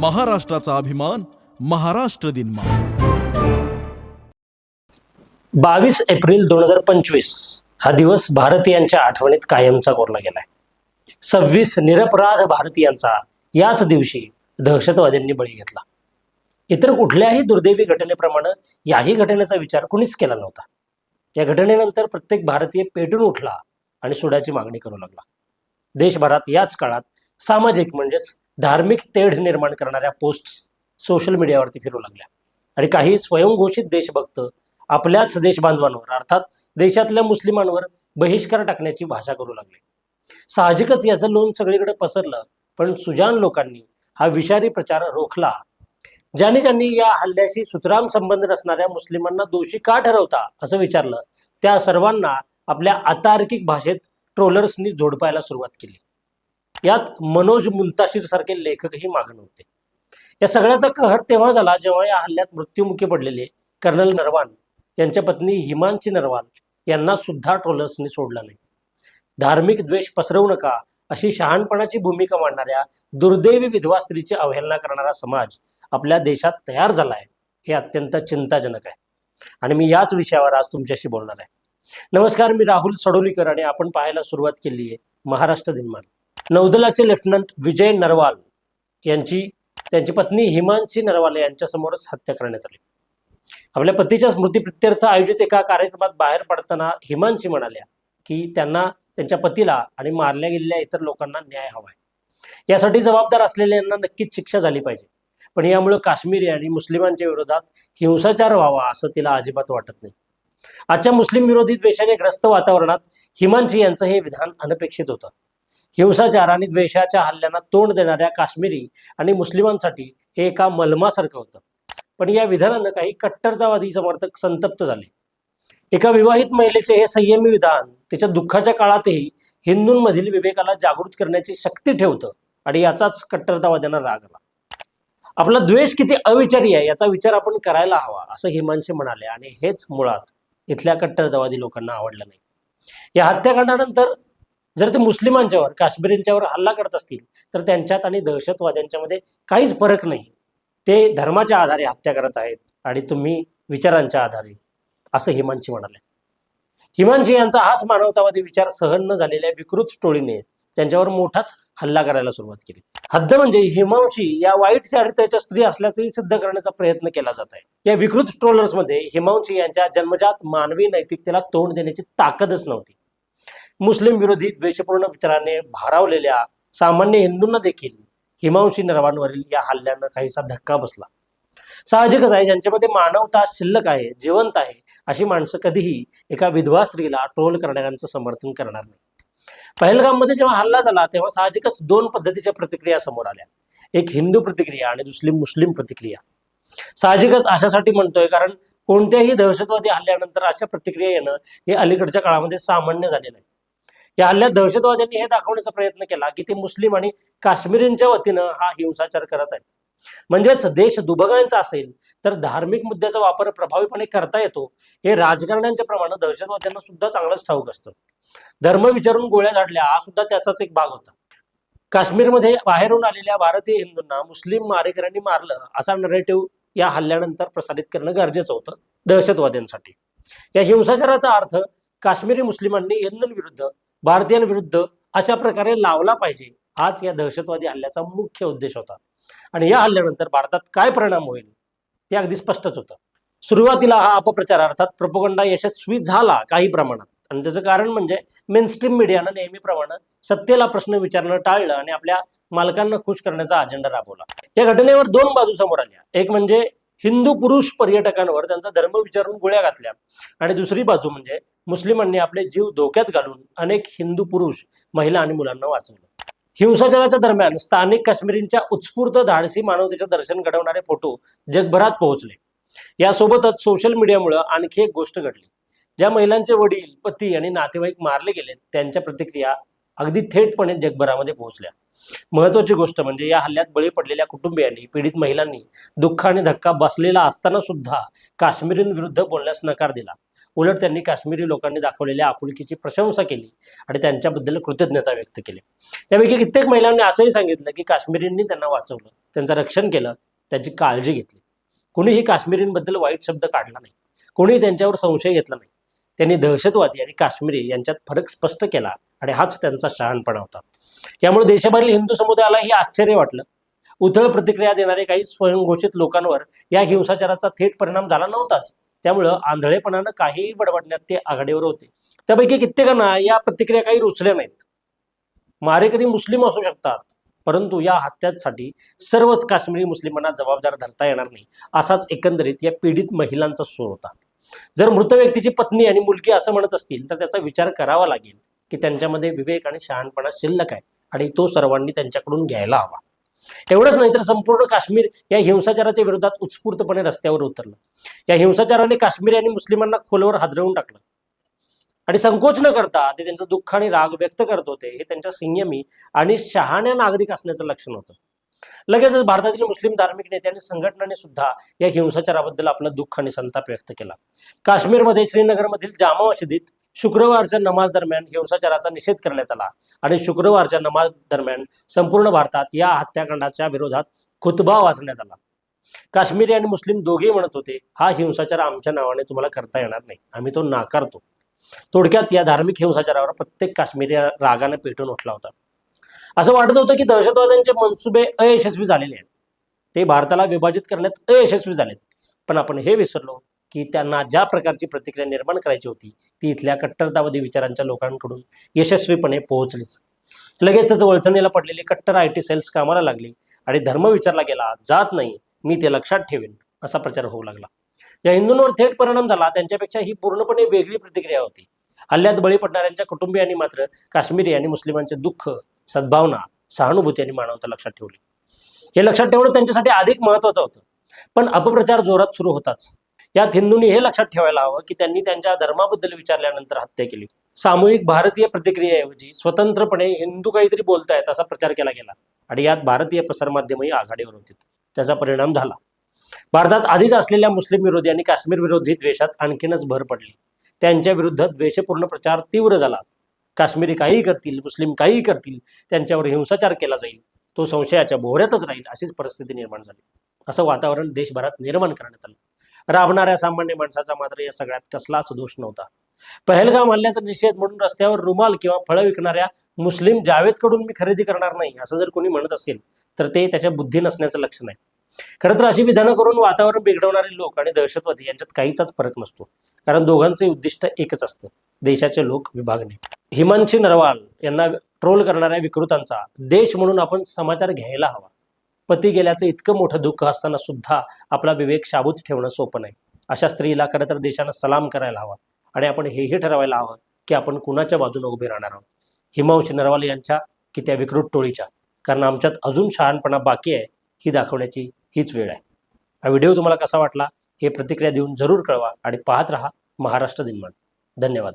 महाराष्ट्राचा अभिमान महाराष्ट्र दिन मा बावीस एप्रिल दोन हजार पंचवीस हा दिवस भारतीयांच्या आठवणीत कायमचा कोरला गेलाय. सव्वीस निरपराध भारतीयांचा याच दिवशी दहशतवाद्यांनी बळी घेतला. इतर कुठल्याही दुर्दैवी घटनेप्रमाणे याही घटनेचा विचार कुणीच केला नव्हता. या घटनेनंतर प्रत्येक भारतीय पेटून उठला आणि सुडाची मागणी करू लागला. देशभरात याच काळात सामाजिक म्हणजेच धार्मिक तेढ निर्माण करणाऱ्या पोस्ट सोशल मीडियावरती फिरू लागल्या. आणि काही स्वयंघोषित देशभक्त आपल्याच देशबांधवांवर अर्थात देशातल्या मुस्लिमांवर बहिष्कार टाकण्याची भाषा करू लागले. साहजिकच याचं लोन सगळीकडे पसरलं पण सुजान लोकांनी हा विषारी प्रचार रोखला. ज्यांनी ज्यांनी या हल्ल्याशी सुतराम संबंध नसणाऱ्या मुस्लिमांना दोषी का ठरवता असं विचारलं त्या सर्वांना आपल्या अतार्किक भाषेत ट्रोलर्सनी जोडपायला सुरुवात केली. यात मनोज मुंताशीर सारखे लेखकही मागे नव्हते. या सगळ्याचा कहर तेव्हा झाला जेव्हा या हल्ल्यात मृत्युमुखी पडलेले कर्नल नरवान यांच्या पत्नी हिमांशी नरवाल यांना सुद्धा ट्रोलर्सनी सोडला नाही. धार्मिक द्वेष पसरवू नका अशी शहाणपणाची भूमिका मांडणाऱ्या दुर्दैवी विधवा स्त्रीची अवहेलना करणारा समाज आपल्या देशात तयार झाला आहे हे अत्यंत चिंताजनक आहे. आणि मी याच विषयावर आज तुमच्याशी बोलणार आहे. नमस्कार मी राहुल सडोलीकर आणि आपण पाहायला सुरुवात केली आहे महाराष्ट्र दिनमान नौदलाचे लेफ्टनंट विजय नरवाल यांची त्यांची पत्नी हिमांशी नरवाल यांच्यासमोरच हत्या करण्यात आली. आपल्या पतीच्या स्मृतीप्रित्यर्थ आयोजित एका कार्यक्रमात बाहेर पडताना हिमांशी म्हणाल्या की त्यांना त्यांच्या पतीला आणि मारल्या गेलेल्या इतर लोकांना न्याय हवा आहे यासाठी जबाबदार असलेल्यांना नक्कीच शिक्षा झाली पाहिजे. पण यामुळे काश्मीरी आणि मुस्लिमांच्या विरोधात हिंसाचार व्हावा असं तिला अजिबात वाटत नाही. आजच्या मुस्लिम विरोधी द्वेषाने ग्रस्त वातावरणात हिमांशी यांचं हे विधान अनपेक्षित होतं. हिंसाचार आणि द्वेषाच्या हल्ल्यांना तोंड देणाऱ्या काश्मीरी आणि मुस्लिमांसाठी हे एका मलमासारखं होतं. पण या विधानानं काही कट्टरतावादी समर्थक संतप्त झाले. एका विवाहित महिलेचे हे संयमी विधान तिच्या दुःखाच्या काळातही हिंदूंमधील विवेकाला जागृत करण्याची शक्ती ठेवतं आणि याचाच कट्टरतावाद्यांना राग आला. आपला द्वेष किती अविचारी आहे याचा विचार आपण करायला हवा असं हिमांशी म्हणाले. आणि हेच मुळात इथल्या कट्टरतावादी लोकांना आवडलं नाही. या हत्याकांडानंतर जर ते मुस्लिमांच्यावर काश्मीरींच्यावर हल्ला करत असतील तर त्यांच्यात आणि दहशतवाद्यांच्या मध्ये काहीच फरक नाही. ते धर्माच्या आधारे हत्या करत आहेत आणि तुम्ही विचारांच्या आधारे असं हिमांशी म्हणाले. हिमांशी यांचा हाच मानवतावादी विचार सहन न झालेल्या विकृत टोळीने त्यांच्यावर मोठाच हल्ला करायला सुरुवात केली. हद्द म्हणजे हिमांशी या वाईट चारित्र्याच्या स्त्री असल्याचंही सिद्ध करण्याचा प्रयत्न केला जात आहे. या विकृत ट्रोलर्समध्ये हिमांशी यांच्या जन्मजात मानवी नैतिकतेला तोंड देण्याची ताकदच नव्हती. मुस्लिम विरोधी द्वेषपूर्ण विचाराने भारावलेल्या सामान्य हिंदूंना देखील हिमांशी नरवांवरील या हल्ल्यानं काहीसा धक्का बसला. साहजिकच आहे ज्यांच्यामध्ये मानवता शिल्लक आहे जिवंत आहे अशी माणसं कधीही एका विधवा स्त्रीला ट्रोल करणाऱ्यांचं समर्थन करणार नाही. पहलगाममध्ये जेव्हा हल्ला झाला तेव्हा साहजिकच दोन पद्धतीच्या प्रतिक्रिया समोर आल्या. एक हिंदू प्रतिक्रिया आणि दुसरी मुस्लिम प्रतिक्रिया. साहजिकच अशासाठी म्हणतोय कारण कोणत्याही दहशतवादी हल्ल्यानंतर अशा प्रतिक्रिया येणं हे अलीकडच्या काळामध्ये सामान्य झालेलं आहे. या हल्ल्यात दहशतवाद्यांनी हे दाखवण्याचा प्रयत्न केला की ते मुस्लिम आणि काश्मीरींच्या वतीनं हा हिंसाचार करत आहेत. म्हणजेच देश दुबगांचा असेल तर धार्मिक मुद्द्याचा वापर प्रभावीपणे करता येतो हे राजकारण्यांच्या प्रमाणे दहशतवाद्यांना सुद्धा चांगलंच ठाऊक असतं. धर्म विचारून गोळ्या झाडल्या हा सुद्धा त्याचाच एक भाग होता. काश्मीरमध्ये बाहेरून आलेल्या भारतीय हिंदूंना मुस्लिम मारेकऱ्यांनी मारलं असा नरेटिव्ह या हल्ल्यानंतर प्रसारित करणं गरजेचं होतं दहशतवाद्यांसाठी. या हिंसाचाराचा अर्थ काश्मीरी मुस्लिमांनी हिंदूंविरुद्ध भारतीयांविरुद्ध अशा प्रकारे लावला पाहिजे. हाच या दहशतवादी हल्ल्याचा मुख्य उद्देश होता. आणि या हल्ल्यानंतर भारतात काय परिणाम होईल हे अगदी स्पष्टच होतं. सुरुवातीला हा अपप्रचार अर्थात प्रपोगंडा यशस्वी झाला काही प्रमाणात. आणि त्याचं कारण म्हणजे मेनस्ट्रीम मीडियानं नेहमीप्रमाणे सत्तेला प्रश्न विचारणं टाळलं आणि आपल्या मालकांना खुश करण्याचा अजेंडा राबवला. या घटनेवर दोन बाजू समोर आल्या. एक म्हणजे हिंदू पुरुष पर्यटकांवर त्यांचा धर्म विचारून गोळ्या घातल्या. आणि दुसरी बाजू म्हणजे मुस्लिमांनी आपले जीव धोक्यात घालून अनेक हिंदू पुरुष महिला आणि मुलांना वाचवलं. हिंसाचाराच्या दरम्यान स्थानिक काश्मीरींच्या उत्स्फूर्त धाडसी मानवतेचं दर्शन घडवणारे फोटो जगभरात पोहोचले. यासोबतच सोशल मीडियामुळं आणखी एक गोष्ट घडली. ज्या महिलांचे वडील पती आणि नातेवाईक मारले गेले त्यांच्या प्रतिक्रिया अगदी थेटपणे जगभरामध्ये पोहोचल्या. महत्वाची गोष्ट म्हणजे या हल्ल्यात बळी पडलेल्या कुटुंबियांनी पीडित महिलांनी दुःख आणि धक्का बसलेला असताना सुद्धा काश्मीरींविरुद्ध बोलण्यास नकार दिला. उलट त्यांनी काश्मीरी लोकांनी दाखवलेल्या आपुलकीची प्रशंसा केली आणि त्यांच्याबद्दल कृतज्ञता व्यक्त केली. त्यापैकी कित्येक महिलांनी असंही सांगितलं की काश्मीरींनी त्यांना वाचवलं त्यांचं रक्षण केलं त्यांची काळजी घेतली. कोणीही काश्मीरींबद्दल वाईट शब्द काढला नाही. कोणीही त्यांच्यावर संशय घेतला नाही. त्यांनी दहशतवादी आणि काश्मीरी यांच्यात फरक स्पष्ट केला आणि हाच त्यांचा शहाणपणा होता. यामुळे देशभरातील हिंदू समुदायाला हे आश्चर्य वाटलं. उथळ प्रतिक्रिया देणारे काही स्वयंघोषित लोकांवर या हिंसाचाराचा थेट परिणाम झाला नव्हताच. त्यामुळं आंधळेपणानं काहीही बडबडण्यात ते आघाडीवर होते. त्यापैकी कित्येकांना या प्रतिक्रिया काही रुचल्या नाहीत. मारेकरी मुस्लिम असू शकतात परंतु या हत्यांसाठी सर्वच काश्मीरी मुस्लिमांना जबाबदार धरता येणार नाही असाच एकंदरीत या पीडित महिलांचा सूर होता. जर मृत व्यक्तीची पत्नी आणि मुलगी असं म्हणत असतील तर त्याचा विचार करावा लागेल. की त्यांच्यामध्ये विवेक आणि शहाणपणा शिल्लक आहे आणि तो सर्वांनी त्यांच्याकडून घ्यायला हवा. एवढंच नाही तर संपूर्ण काश्मीर या हिंसाचाराच्या विरोधात उत्स्फूर्तपणे रस्त्यावर उतरलं. या हिंसाचाराने काश्मीर आणि मुस्लिमांना खोलवर हादरवून टाकलं. आणि संकोच न करता ते त्यांचं दुःख आणि राग व्यक्त करत होते हे त्यांच्या संयमी आणि शहाण्या नागरिक असण्याचं लक्षण होतं. लगेचच भारतातील मुस्लिम धार्मिक नेते आणि संघटनांनी सुद्धा या हिंसाचाराबद्दल आपलं दुःख आणि संताप व्यक्त केला. काश्मीरमध्ये श्रीनगरमधील जामा मशिदीत शुक्रवारच्या नमाज दरम्यान हिंसाचाराचा निषेध करण्यात आला. आणि शुक्रवारच्या नमाज दरम्यान संपूर्ण भारतात या हत्याकांडाच्या विरोधात खुतबा वाचण्यात आला. काश्मीरी आणि मुस्लिम दोघे म्हणत होते हा हिंसाचार आमच्या नावाने तुम्हाला करता येणार नाही. आम्ही तो नाकारतो थोडक्यात या धार्मिक हिंसाचारावर प्रत्येक काश्मीरी रागाने पेटून उठला होता. असं वाटत होतं की दहशतवाद्यांचे मनसुबे अयशस्वी झालेले आहेत. ते भारताला विभाजित करण्यात अयशस्वी झालेत. पण आपण हे विसरलो की त्यांना ज्या प्रकारची प्रतिक्रिया निर्माण करायची होती ती इथल्या कट्टरतावादी विचारांच्या लोकांकडून यशस्वीपणे पोहोचलीच. लगेचच वळचणीला पडलेली कट्टर आय टी सेल्स कामाला लागली आणि धर्म विचारला गेला जात नाही मी ते लक्षात ठेवेन असा प्रचार होऊ लागला. या हिंदूंवर थेट परिणाम झाला त्यांच्यापेक्षा ही पूर्णपणे वेगळी प्रतिक्रिया होती. हल्ल्यात बळी पडणाऱ्यांच्या कुटुंबियांनी मात्र काश्मीरी आणि मुस्लिमांचे दुःख सद्भावना सहानुभूती आणि मानवता लक्षात ठेवली. हे लक्षात ठेवणं त्यांच्यासाठी अधिक महत्वाचं होतं. पण अपप्रचार जोरात सुरू होताच. यात हिंदूंनी हे लक्षात ठेवायला हवं की त्यांनी त्यांच्या धर्माबद्दल विचारल्यानंतर हत्या केली. सामूहिक भारतीय प्रतिक्रियेऐवजी स्वतंत्रपणे हिंदू काहीतरी बोलतायत असा प्रचार केला गेला. आणि यात भारतीय प्रसारमाध्यमही आघाडीवर होती. त्याचा परिणाम झाला. भारतात आधीच असलेल्या मुस्लिम विरोधी आणि काश्मीर विरोधी द्वेषात आणखीनच भर पडली. त्यांच्या विरुद्ध द्वेषपूर्ण प्रचार तीव्र झाला. काश्मीरी काहीही करतील मुस्लिम काहीही करतील त्यांच्यावर हिंसाचार केला जाईल. तो संशयाच्या भोवऱ्यातच राहील अशीच परिस्थिती निर्माण झाली. असं वातावरण देशभरात निर्माण करण्यात आलं. राबणाऱ्या सामान्य माणसाचा मात्र या सगळ्यात कसलाच दोष नव्हता. पहलगाम हल्ल्याचा निषेध म्हणून रस्त्यावर रुमाल किंवा फळं विकणाऱ्या मुस्लिम जावेदकडून मी खरेदी करणार नाही असं जर कोणी म्हणत असेल तर ते त्याच्या बुद्धी नसण्याचं लक्षण आहे. खरं तर अशी विधानं करून वातावरण बिघडवणारे लोक आणि दहशतवादी यांच्यात काहीचाच फरक नसतो कारण दोघांचे उद्दिष्ट एकच असतं देशाचे लोक विभागणे. हिमांशी नरवाल यांना ट्रोल करणाऱ्या विकृतांचा देश म्हणून आपण समाचार घ्यायला हवा. पती गेल्याचं इतकं मोठं दुःख असताना सुद्धा आपला विवेक शाबूत ठेवणं सोपं नाही. अशा स्त्रीला खरं तर देशानं सलाम करायला हवा आणि आपण हेही ठरवायला हवं की आपण कुणाच्या बाजूने उभे राहणार आहोत. हिमांश नरवाल यांच्या की त्या विकृत टोळीच्या. कारण आमच्यात अजून शहाणपणा बाकी आहे ही दाखवण्याची हीच वेळ आहे. हा व्हिडिओ तुम्हाला कसा वाटला हे प्रतिक्रिया देऊन जरूर कळवा आणि पाहत रहा महाराष्ट्र दिनमान. धन्यवाद.